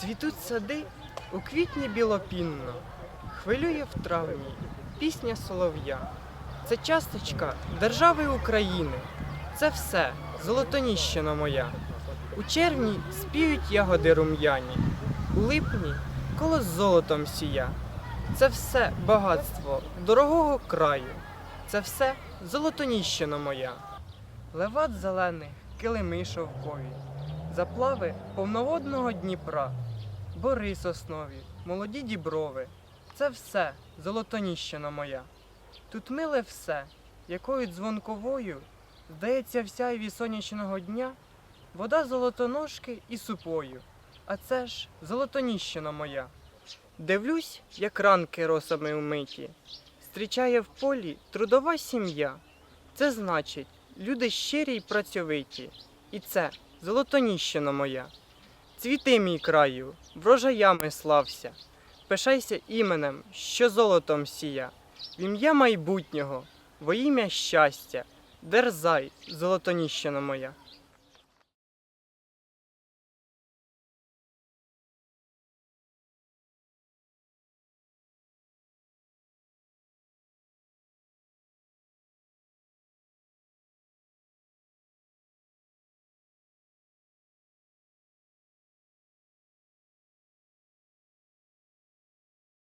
Цвітуть сади у квітні білопінно, хвилює в травні пісня солов'я. Це часточка держави України, це все золотоніщина моя. У червні спіють ягоди рум'яні, у липні колос золотом сія. Це все багатство дорогого краю, це все золотоніщина моя. Леват зелених, килими шовкові, заплави повноводного Дніпра, бори соснові, молоді діброви. Це все золотоніщина моя. Тут миле все, якою дзвонковою, здається, в сяйві сонячного дня, вода золотоножки і супою, а це ж золотоніщина моя. Дивлюсь, як ранки росами вмиті, зустрічає в полі трудова сім'я. Це значить, люди щирі й працьовиті, і це золотоніщина моя. Цвіти мій краю, врожаями слався, пишайся іменем, що золотом сія, в ім'я майбутнього, во ім'я щастя, дерзай, золотоніщина моя.